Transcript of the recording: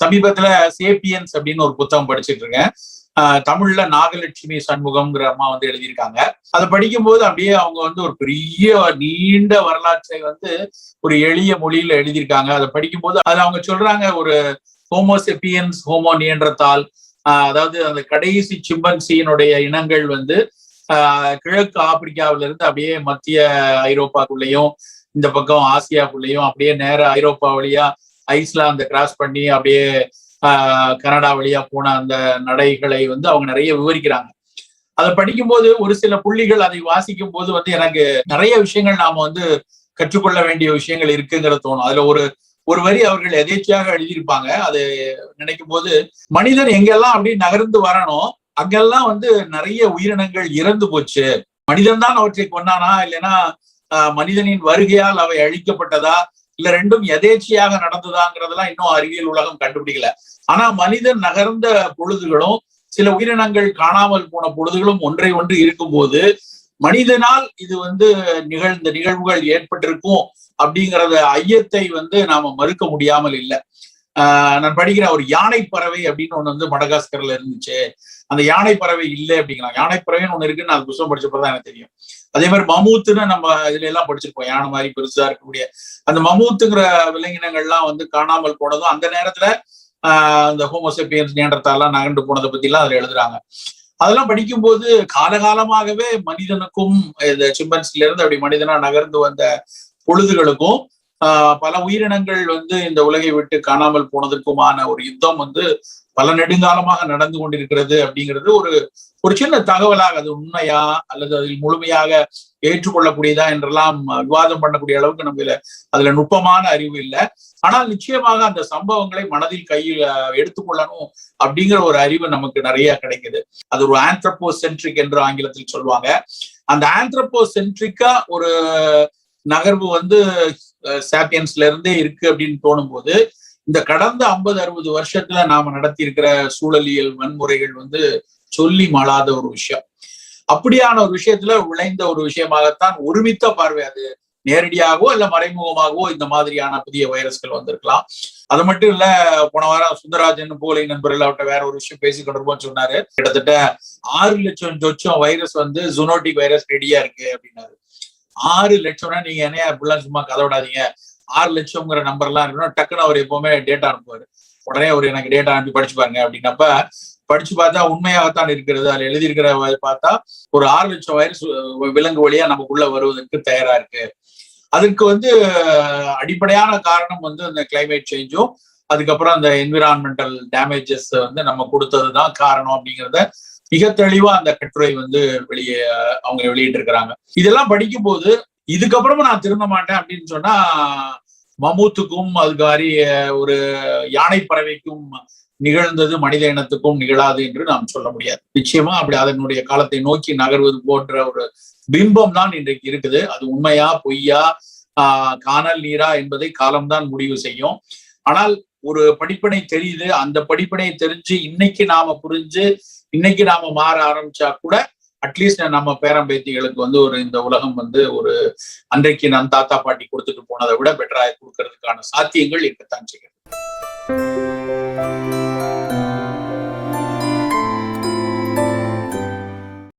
சமீபத்துல சேப்பியன்ஸ் அப்படின்னு ஒரு புத்தகம் படிச்சிட்டு இருக்கேன். தமிழ்ல நாகலட்சுமி சண்முகம்ங்கிற அம்மா வந்து எழுதியிருக்காங்க. அதை படிக்கும்போது அப்படியே அவங்க வந்து ஒரு பெரிய நீண்ட வரலாற்றை வந்து ஒரு எளிய மொழியில எழுதியிருக்காங்க. அதை படிக்கும்போது அது அவங்க சொல்றாங்க ஒரு ஹோமோசெப்பியன்ஸ் ஹோமோ நியன்றத்தால் அதாவது அந்த கடைசி சிம்பன்சியினுடைய இனங்கள் வந்து கிழக்கு ஆப்பிரிக்காவில இருந்து அப்படியே மத்திய ஐரோப்பாக்குள்ளேயும் இந்த பக்கம் ஆசியாக்குள்ளேயும் அப்படியே நேர ஐரோப்பா வழியா ஐஸ்லாந்து கிராஸ் பண்ணி அப்படியே கனடா வழியா போன அந்த நடைகளை வந்து அவங்க நிறைய விவரிக்கிறாங்க. அதை படிக்கும்போது ஒரு சில புள்ளிகள் அதை வாசிக்கும் போது வந்து எனக்கு நிறைய விஷயங்கள் நாம வந்து கற்றுக்கொள்ள வேண்டிய விஷயங்கள் இருக்குங்கிற தோணும். அதுல ஒரு ஒரு வரி அவர்கள் எதேச்சியாக எழுதியிருப்பாங்க. அது நினைக்கும் போது மனிதன் எங்கெல்லாம் அப்படி நகர்ந்து வரணும் அங்கெல்லாம் வந்து நிறைய உயிரினங்கள் இறந்து போச்சு. மனிதன் தான் அவற்றை கொண்டானா இல்லைன்னா மனிதனின் வருகையால் அவை அழிக்கப்பட்டதா? இல்ல ரெண்டும் எதேச்சியாக நடந்ததாங்கிறதெல்லாம் இன்னும் அறிவியல் உலகம் கண்டுபிடிக்கல. ஆனா மனிதன் நகர்ந்த பொழுதுகளும் சில உயிரினங்கள் காணாமல் போன பொழுதுகளும் ஒன்றை ஒன்று இருக்கும்போது மனிதனால் இது வந்து நிகழ்ந்த நிகழ்வுகள் ஏற்பட்டிருக்கும் அப்படிங்கறத ஐயத்தை வந்து நாம மறுக்க முடியாமல் இல்லை. ஆஹ் நான் படிக்கிற ஒரு யானை பறவை அப்படின்னு ஒண்ணு வந்து மடகாஸ்கர்ல இருந்துச்சு. அந்த யானை பறவை இல்லை அப்படிங்கிறாங்க. யானை பறவைன்னு ஒண்ணு இருக்குன்னு நான் புத்தகம் படிச்சப்பதான் எனக்கு தெரியும். அதே மாதிரி மமூத்துன்னு நம்ம இதுல எல்லாம் படிச்சிருப்போம். யானை மாதிரி பெருசா இருக்கக்கூடிய அந்த மமூத்துங்கிற விலங்கினங்கள்லாம் வந்து காணாமல் போனதும் அந்த நேரத்துல ஆஹ் அந்த ஹோமோசெப்பியன்ஸ் நேன்றத்தாலாம் நகண்டு போனதை பத்தி எல்லாம் அதுல எழுதுறாங்க. அதெல்லாம் படிக்கும்போது காலகாலமாகவே மனிதனுக்கும் இந்த சிம்பன்ஸ்ல இருந்து அப்படி மனிதனா நகர்ந்து வந்த பொழுதுகளுக்கும் பல உயிரினங்கள் வந்து இந்த உலகை விட்டு காணாமல் போனதற்குமான ஒரு யுத்தம் வந்து பல நெடுங்காலமாக நடந்து கொண்டிருக்கிறது அப்படிங்கிறது ஒரு ஒரு சின்ன தகவலாக அது உண்மையா அல்லது அதில் முழுமையாக ஏற்றுக்கொள்ளக்கூடியதா என்றெல்லாம் விவாதம் பண்ணக்கூடிய அளவுக்கு நம்ம அதுல நுட்பமான அறிவு இல்லை. ஆனால் நிச்சயமாக அந்த சம்பவங்களை மனதில் கையில் எடுத்துக்கொள்ளணும் அப்படிங்கிற ஒரு அறிவு நமக்கு நிறைய கிடைக்குது. அது ஒரு ஆந்த்ரப்போ சென்ட்ரிக் என்று ஆங்கிலத்தில் சொல்லுவாங்க. அந்த ஆந்த்ரப்போ சென்ட்ரிக்கா ஒரு நகர்வு வந்து சாப்பியன்ஸ்ல இருந்தே இருக்கு அப்படின்னு தோணும் போது இந்த கடந்த ஐம்பது அறுபது வருஷத்துல நாம நடத்தி இருக்கிற சூழலியல் வன்முறைகள் வந்து சொல்லி மாளாத ஒரு விஷயம். அப்படியான ஒரு விஷயத்துல விளைந்த ஒரு விஷயமாகத்தான் ஒருமித்த பார்வை அது. நேரடியாகவோ இல்ல மறைமுகமாகவோ இந்த மாதிரியான புதிய வைரஸ்கள் வந்திருக்கலாம். அது மட்டும் இல்ல போன வாரம் சுந்தரராஜன் போலி நண்பர்கள் அவர்கிட்ட வேற ஒரு விஷயம் பேசி கொண்டிருப்போம் சொன்னாரு. கிட்டத்தட்ட ஆறு லட்சம் சொச்சம் வைரஸ் வந்து ஜுனோட்டிக் வைரஸ் ரெடியா இருக்கு அப்படின்னாரு. ஆறு லட்சம்னா நீங்க என்ன அப்படிலாம் சும்மா கதை விடாதீங்க. ஆறு லட்சம்ங்கிற நம்பர் எல்லாம் இருக்கணும். டக்குன்னு அவர் எப்பவுமே டேட்டா அனுப்புவாரு. உடனே அவர் எனக்கு டேட்டா அனுப்பி படிச்சு பாருங்க அப்படின்னப்ப படிச்சு பார்த்தா உண்மையாகத்தான் இருக்கிறது. அதுல எழுதியிருக்கிற பார்த்தா ஒரு ஆறு லட்சம் வைரஸ் விலங்கு வழியா நமக்குள்ள வருவதற்கு தயாரா இருக்கு. அதுக்கு வந்து அடிப்படையான காரணம் வந்து அந்த கிளைமேட் சேஞ்சும் அதுக்கப்புறம் அந்த என்விரான்மெண்டல் டேமேஜஸ் வந்து நம்ம கொடுத்ததுதான் காரணம் அப்படிங்கிறத மிக தெளிவா அந்த கட்டுரை வந்து வெளியே அவங்க வெளியிட்டு இருக்கிறாங்க இதெல்லாம் படிக்கும் போது இதுக்கப்புறமா நான் திருந்த மாட்டேன் அப்படின்னு சொன்னா மமூத்துக்கும் அதுக்காரி மாதிரி ஒரு யானை பறவைக்கும் நிகழ்ந்தது மனித இனத்துக்கும் நிகழாது என்று நாம் சொல்ல முடியாது. நிச்சயமா அப்படி அதனுடைய காலத்தை நோக்கி நகர்வது போன்ற ஒரு பிம்பம் தான் இன்றைக்கு இருக்குது. அது உண்மையா பொய்யா ஆஹ் காணல் நீரா என்பதை காலம்தான் முடிவு செய்யும். ஆனால் ஒரு படிப்பினை தெரியுது அந்த படிப்பினை தெரிஞ்சு இன்னைக்கு நாம புரிஞ்சு இன்னைக்கு நாம மாற ஆரம்பிச்சா கூட அட்லீஸ்ட் நம்ம பேரம்பேத்திகளுக்கு வந்து ஒரு இந்த உலகம் வந்து ஒரு அன்றைக்கு நம் தாத்தா பாட்டி கொடுத்துட்டு போனதை விட பெட்டரா கொடுக்கறதுக்கான சாத்தியங்கள் இருக்கத்தான் செய்கிறது